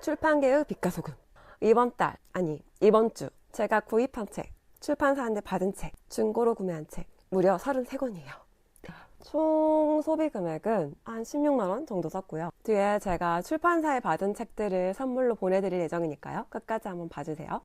출판계의 빛과 소금. 이번 달, 아니, 이번 주 제가 구입한 책, 출판사한테 받은 책, 중고로 구매한 책, 무려 33권이에요. 총 소비 금액은 한 16만원 정도 썼고요. 뒤에 제가 출판사에 받은 책들을 선물로 보내드릴 예정이니까요. 끝까지 한번 봐주세요.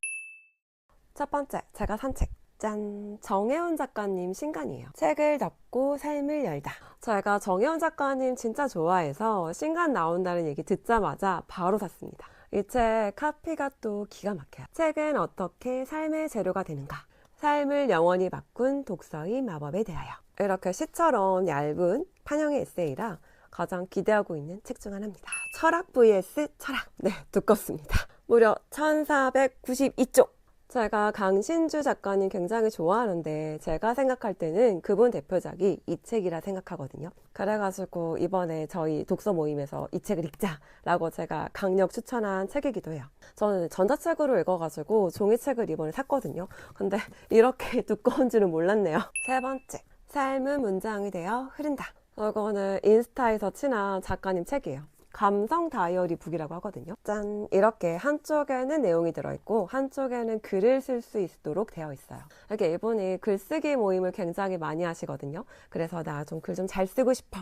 첫 번째, 제가 산 책. 짠! 정혜원 작가님 신간이에요. 책을 덮고 삶을 열다. 제가 정혜원 작가님 진짜 좋아해서 신간 나온다는 얘기 듣자마자 바로 샀습니다. 이 책 카피가 또 기가 막혀요. 책은 어떻게 삶의 재료가 되는가? 삶을 영원히 바꾼 독서의 마법에 대하여. 이렇게 시처럼 얇은 판형의 에세이라 가장 기대하고 있는 책 중 하나입니다. 철학 vs 철학. 네, 두껍습니다. 무려 1492쪽. 제가 강신주 작가님 굉장히 좋아하는데 제가 생각할 때는 그분 대표작이 이 책이라 생각하거든요. 그래가지고 이번에 저희 독서 모임에서 이 책을 읽자라고 제가 강력 추천한 책이기도 해요. 저는 전자책으로 읽어가지고 종이책을 이번에 샀거든요. 근데 이렇게 두꺼운 줄은 몰랐네요. 세 번째, 삶은 문장이 되어 흐른다. 이거는 인스타에서 친한 작가님 책이에요. 감성 다이어리 북이라고 하거든요. 짠! 이렇게 한쪽에는 내용이 들어있고 한쪽에는 글을 쓸 수 있도록 되어 있어요. 이렇게 이분이 글쓰기 모임을 굉장히 많이 하시거든요. 그래서 나 좀 글 좀 잘 쓰고 싶어.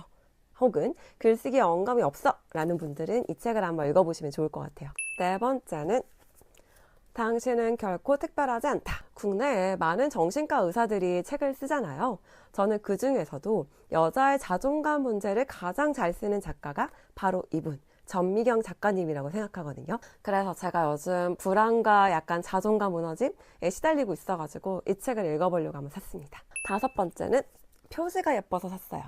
혹은 글쓰기 영감이 없어! 라는 분들은 이 책을 한번 읽어보시면 좋을 것 같아요. 네 번째는 당신은 결코 특별하지 않다. 국내에 많은 정신과 의사들이 책을 쓰잖아요. 저는 그 중에서도 여자의 자존감 문제를 가장 잘 쓰는 작가가 바로 이분. 전미경 작가님이라고 생각하거든요. 그래서 제가 요즘 불안과 약간 자존감 무너짐에 시달리고 있어가지고 이 책을 읽어보려고 한번 샀습니다. 다섯 번째는 표지가 예뻐서 샀어요.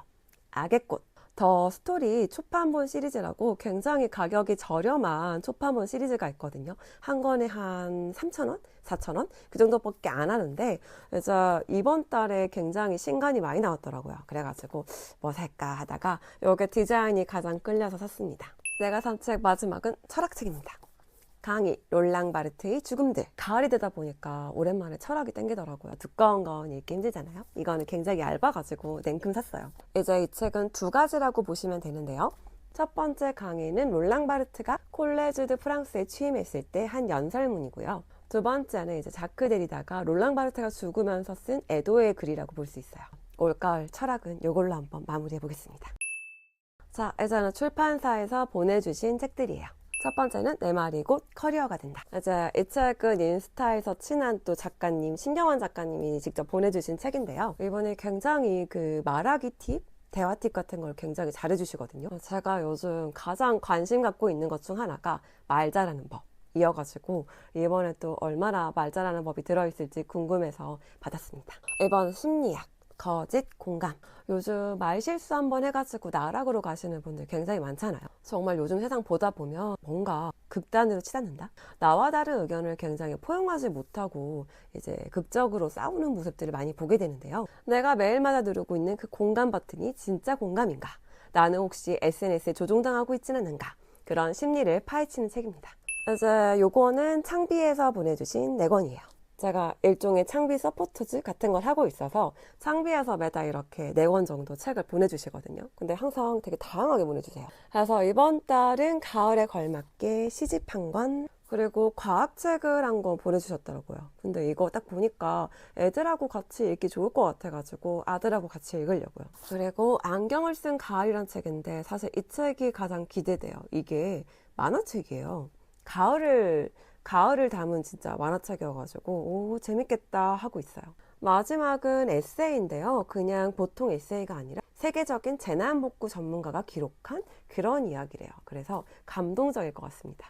악의 꽃. 더 스토리 초판본 시리즈라고 굉장히 가격이 저렴한 초판본 시리즈가 있거든요. 한 권에 한 3,000원? 4,000원? 그 정도밖에 안 하는데, 이제 이번 달에 굉장히 신간이 많이 나왔더라고요. 그래가지고 뭐 살까 하다가 요게 디자인이 가장 끌려서 샀습니다. 내가 산 책 마지막은 철학책입니다. 강의 롤랑 바르트의 죽음들. 가을이 되다 보니까 오랜만에 철학이 땡기더라고요. 두꺼운 건 읽기 힘들잖아요. 이거는 굉장히 얇아가지고 냉큼 샀어요. 이제 이 책은 두 가지라고 보시면 되는데요. 첫 번째 강의는 롤랑 바르트가 콜레즈 드 프랑스에 취임했을 때 한 연설문이고요. 두 번째는 이제 자크 데리다가 롤랑 바르트가 죽으면서 쓴 애도의 글이라고 볼 수 있어요. 올가을 철학은 이걸로 한번 마무리해 보겠습니다. 자 이제는 출판사에서 보내주신 책들이에요 첫 번째는 내 말이 곧 커리어가 된다. 이제 이 책은 인스타에서 친한 또 작가님, 신경환 작가님이 직접 보내주신 책인데요. 이번에 굉장히 그 말하기 팁? 대화 팁 같은 걸 굉장히 잘해주시거든요. 제가 요즘 가장 관심 갖고 있는 것 중 하나가 말 잘하는 법. 이어가지고 이번에 또 얼마나 말 잘하는 법이 들어있을지 궁금해서 받았습니다. 이번 심리학. 거짓, 공감. 요즘 말 실수 한번 해가지고 나락으로 가시는 분들 굉장히 많잖아요. 정말 요즘 세상 보다 보면 뭔가 극단으로 치닫는다? 나와 다른 의견을 굉장히 포용하지 못하고 이제 극적으로 싸우는 모습들을 많이 보게 되는데요. 내가 매일마다 누르고 있는 그 공감 버튼이 진짜 공감인가? 나는 혹시 SNS에 조종당하고 있지는 않은가? 그런 심리를 파헤치는 책입니다. 이제 요거는 창비에서 보내주신 4권이에요. 제가 일종의 창비 서포트즈 같은 걸 하고 있어서 창비에서 매달 이렇게 네 권 정도 책을 보내주시거든요. 근데 항상 되게 다양하게 보내주세요. 그래서 이번 달은 가을에 걸맞게 시집 한 권, 그리고 과학책을 한 권 보내주셨더라고요. 근데 이거 딱 보니까 애들하고 같이 읽기 좋을 것 같아가지고 아들하고 같이 읽으려고요. 그리고 안경을 쓴 가을이란 책인데 사실 이 책이 가장 기대돼요. 이게 만화책이에요. 가을을 가을을 담은 진짜 만화책이어가지고 오 재밌겠다 하고 있어요. 마지막은 에세이인데요. 그냥 보통 에세이가 아니라 세계적인 재난복구 전문가가 기록한 그런 이야기래요. 그래서 감동적일 것 같습니다.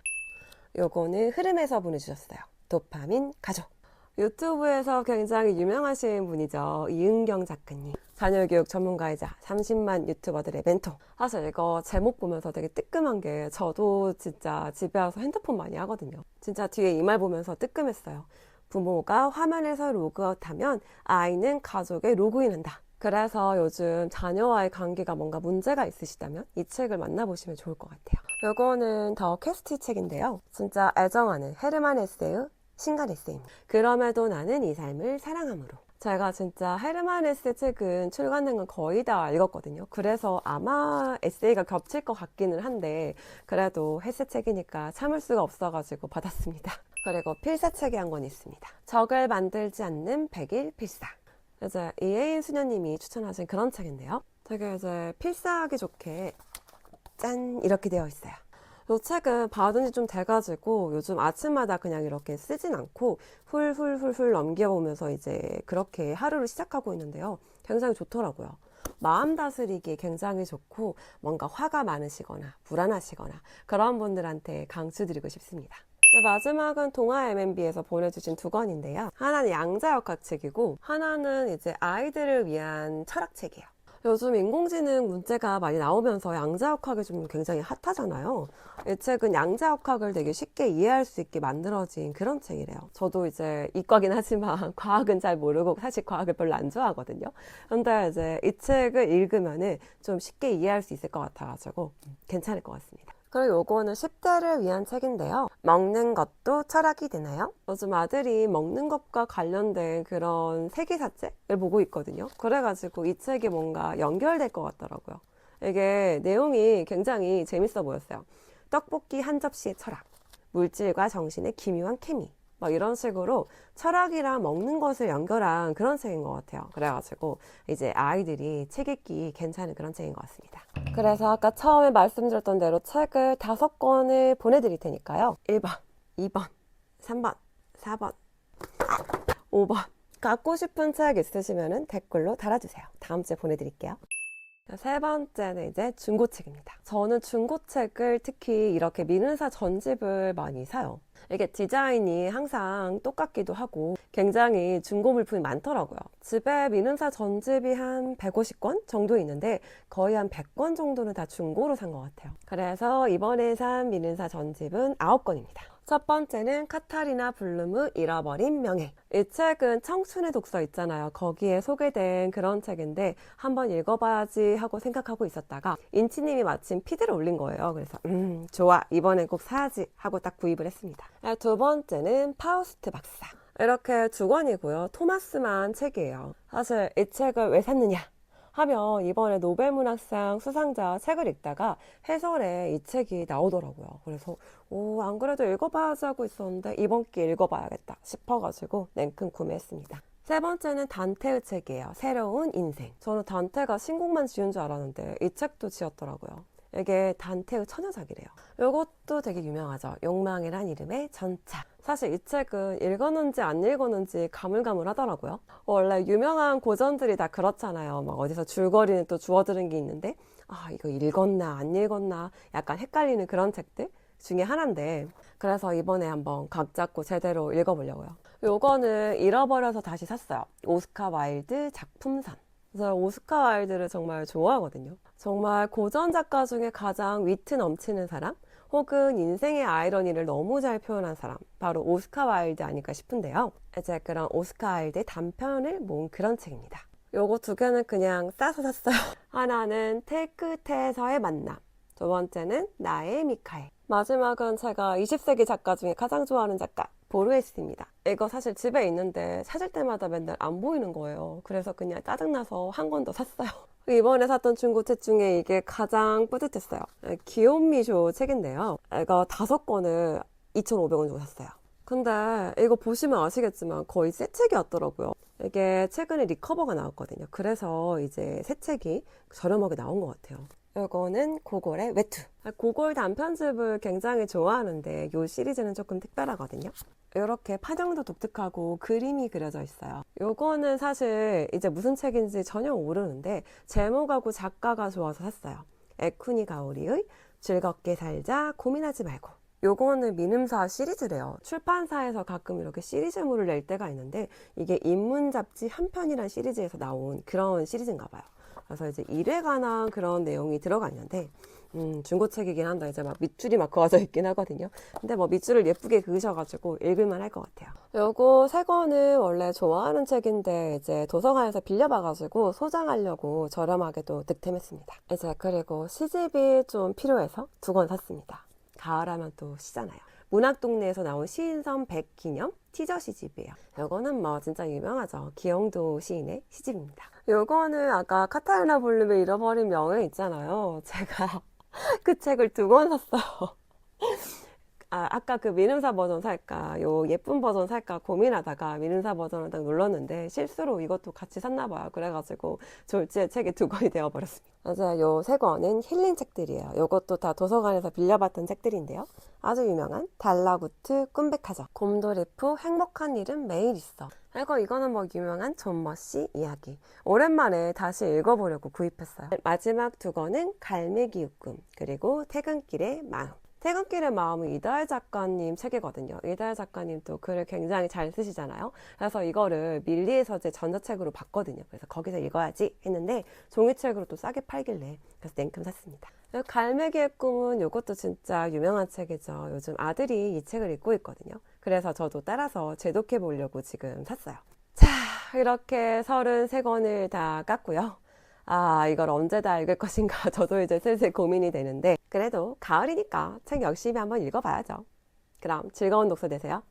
요거는 흐름에서 보내주셨어요. 도파민 가족. 유튜브에서 굉장히 유명하신 분이죠. 이은경 작가님. 자녀교육 전문가이자 30만 유튜버들의 멘토. 사실 이거 제목 보면서 되게 뜨끔한 게 저도 진짜 집에 와서 핸드폰 많이 하거든요. 진짜 뒤에 이 말 보면서 뜨끔했어요. 부모가 화면에서 로그아웃하면 아이는 가족에 로그인한다. 그래서 요즘 자녀와의 관계가 뭔가 문제가 있으시다면 이 책을 만나보시면 좋을 것 같아요. 요거는 더 캐스트 책인데요. 진짜 애정하는 헤르만 헤세의 신간 에세이입니다. 그럼에도 나는 이 삶을 사랑함으로. 제가 진짜 헤르만 헤세 책은 출간된 건 거의 다 읽었거든요. 그래서 아마 에세이가 겹칠 것 같기는 한데 그래도 헤세 책이니까 참을 수가 없어가지고 받았습니다. 그리고 필사책이 한 권 있습니다. 적을 만들지 않는 100일 필사. 이제 이혜인 수녀님이 추천하신 그런 책인데요. 되게 이제 필사하기 좋게 짠 이렇게 되어 있어요. 이 책은 받은 지 좀 돼가지고 요즘 아침마다 그냥 이렇게 쓰진 않고 훌훌훌훌 넘겨보면서 이제 그렇게 하루를 시작하고 있는데요. 굉장히 좋더라고요. 마음 다스리기 굉장히 좋고 뭔가 화가 많으시거나 불안하시거나 그런 분들한테 강추드리고 싶습니다. 네, 마지막은 동아 MMB에서 보내주신 두 권인데요. 하나는 양자역학 책이고 하나는 이제 아이들을 위한 철학 책이에요. 요즘 인공지능 문제가 많이 나오면서 양자역학이 좀 굉장히 핫하잖아요. 이 책은 양자역학을 되게 쉽게 이해할 수 있게 만들어진 그런 책이래요. 저도 이제 이과긴 하지만 과학은 잘 모르고 사실 과학을 별로 안 좋아하거든요. 근데 이제 이 책을 읽으면은 좀 쉽게 이해할 수 있을 것 같아가지고 괜찮을 것 같습니다. 그리고 요거는 10대를 위한 책인데요. 먹는 것도 철학이 되나요? 요즘 아들이 먹는 것과 관련된 그런 세계사책을 보고 있거든요. 그래가지고 이 책이 뭔가 연결될 것 같더라고요. 이게 내용이 굉장히 재밌어 보였어요. 떡볶이 한 접시의 철학, 물질과 정신의 기묘한 케미. 막 이런 식으로 철학이랑 먹는 것을 연결한 그런 책인 것 같아요. 그래가지고 이제 아이들이 책 읽기 괜찮은 그런 책인 것 같습니다. 그래서 아까 처음에 말씀드렸던 대로 책을 다섯 권을 보내드릴 테니까요. 1번, 2번, 3번, 4번, 5번. 갖고 싶은 책 있으시면 댓글로 달아주세요. 다음 주에 보내드릴게요. 세 번째는 이제 중고책입니다. 저는 중고책을 특히 이렇게 미는사 전집을 많이 사요. 이게 디자인이 항상 똑같기도 하고 굉장히 중고 물품이 많더라고요. 집에 미는사 전집이 한 150권 정도 있는데 거의 한 100권 정도는 다 중고로 산 것 같아요. 그래서 이번에 산 미는사 전집은 9권입니다. 첫 번째는 카타리나 블룸의 잃어버린 명예. 이 책은 청춘의 독서 있잖아요. 거기에 소개된 그런 책인데 한번 읽어봐야지 하고 생각하고 있었다가 인치님이 마침 피드를 올린 거예요. 그래서 음 좋아 이번엔 꼭 사야지 하고 딱 구입을 했습니다. 아, 두 번째는 파우스트 박사. 이렇게 두 권이고요. 토마스만 책이에요. 사실 이 책을 왜 샀느냐? 하면 이번에 노벨문학상 수상자 책을 읽다가 해설에 이 책이 나오더라고요. 그래서 오, 안 그래도 읽어봐야지 하고 있었는데 이번 기회에 읽어봐야겠다 싶어가지고 냉큼 구매했습니다. 세 번째는 단테의 책이에요. 새로운 인생. 저는 단테가 신곡만 지은 줄 알았는데 이 책도 지었더라고요. 이게 단테의 처녀작이래요. 이것도 되게 유명하죠. 욕망이란 이름의 전차. 사실 이 책은 읽었는지 안 읽었는지 가물가물하더라고요. 원래 유명한 고전들이 다 그렇잖아요. 막 어디서 줄거리는 또 주워들은 게 있는데 아 이거 읽었나 안 읽었나 약간 헷갈리는 그런 책들 중에 하나인데 그래서 이번에 한번 각 잡고 제대로 읽어보려고요. 요거는 잃어버려서 다시 샀어요. 오스카 와일드 작품산. 그래서 오스카 와일드를 정말 좋아하거든요. 정말 고전 작가 중에 가장 위트 넘치는 사람, 혹은 인생의 아이러니를 너무 잘 표현한 사람, 바로 오스카 와일드 아닐까 싶은데요. 이제 그런 오스카 와일드의 단편을 모은 그런 책입니다. 요거 두 개는 그냥 싸서 샀어요. 하나는 테크테에서의 만남. 두 번째는 나의 미카엘. 마지막은 제가 20세기 작가 중에 가장 좋아하는 작가, 보르헤스입니다. 이거 사실 집에 있는데 찾을 때마다 맨날 안 보이는 거예요. 그래서 그냥 짜증나서 한 권 더 샀어요. 이번에 샀던 중고책 중에 이게 가장 뿌듯했어요. 귀요미쇼 책인데요. 이거 다섯 권을 2,500원 주고 샀어요. 근데 이거 보시면 아시겠지만 거의 새 책이 왔더라고요. 이게 최근에 리커버가 나왔거든요. 그래서 이제 새 책이 저렴하게 나온 것 같아요. 이거는 고골의 외투. 고골 단편집을 굉장히 좋아하는데 이 시리즈는 조금 특별하거든요. 이렇게 파장도 독특하고 그림이 그려져 있어요. 요거는 사실 이제 무슨 책인지 전혀 모르는데 제목하고 작가가 좋아서 샀어요. 에쿠니 가오리의 즐겁게 살자 고민하지 말고. 요거는 미음사 시리즈래요. 출판사에서 가끔 이렇게 시리즈물을 낼 때가 있는데 이게 인문 잡지 한 편이란 시리즈에서 나온 그런 시리즈인가 봐요. 그래서 이제 일에 관한 그런 내용이 들어가 있는데 음, 중고책이긴 한데 이제 막 밑줄이 막 그어져 있긴 하거든요. 근데 뭐 밑줄을 예쁘게 그으셔가지고 읽을만 할 것 같아요. 요거 세 권은 원래 좋아하는 책인데 이제 도서관에서 빌려봐가지고 소장하려고 저렴하게 도 득템했습니다. 이제 그리고 시집이 좀 필요해서 두 권 샀습니다. 가을하면 또 시잖아요. 문학동네에서 나온 시인선 백기념 티저 시집이에요. 요거는 뭐 진짜 유명하죠. 기영도 시인의 시집입니다. 요거는 아까 카타리나 볼륨의 잃어버린 명예 있잖아요. 제가 그 책을 두 권 샀어요. 아, 아까 그 미능사 버전 살까, 요 예쁜 버전 살까 고민하다가 미능사 버전을 딱 눌렀는데 실수로 이것도 같이 샀나 봐요. 그래가지고 졸지에 책이 두 권이 되어버렸습니다. 맞아요. 요세 권은 힐링 책들이에요. 요것도 다 도서관에서 빌려봤던 책들인데요. 아주 유명한 달라구트 꿈백하죠. 곰돌이프 행복한 일은 매일 있어. 그리고 이거는 뭐 유명한 존머씨 이야기. 오랜만에 다시 읽어보려고 구입했어요. 마지막 두 권은 갈매기 웃금 그리고 퇴근길의 마음. 퇴근길의 마음은 이다혜 작가님 책이거든요. 이다혜 작가님 또 글을 굉장히 잘 쓰시잖아요. 그래서 이거를 밀리의 서재 전자책으로 봤거든요. 그래서 거기서 읽어야지 했는데 종이책으로 또 싸게 팔길래 그래서 냉큼 샀습니다. 갈매기의 꿈은 이것도 진짜 유명한 책이죠. 요즘 아들이 이 책을 읽고 있거든요. 그래서 저도 따라서 제독해 보려고 지금 샀어요. 자, 이렇게 33권을 다 깠고요. 아, 이걸 언제 다 읽을 것인가 저도 이제 슬슬 고민이 되는데 그래도 가을이니까 책 열심히 한번 읽어봐야죠. 그럼 즐거운 독서 되세요.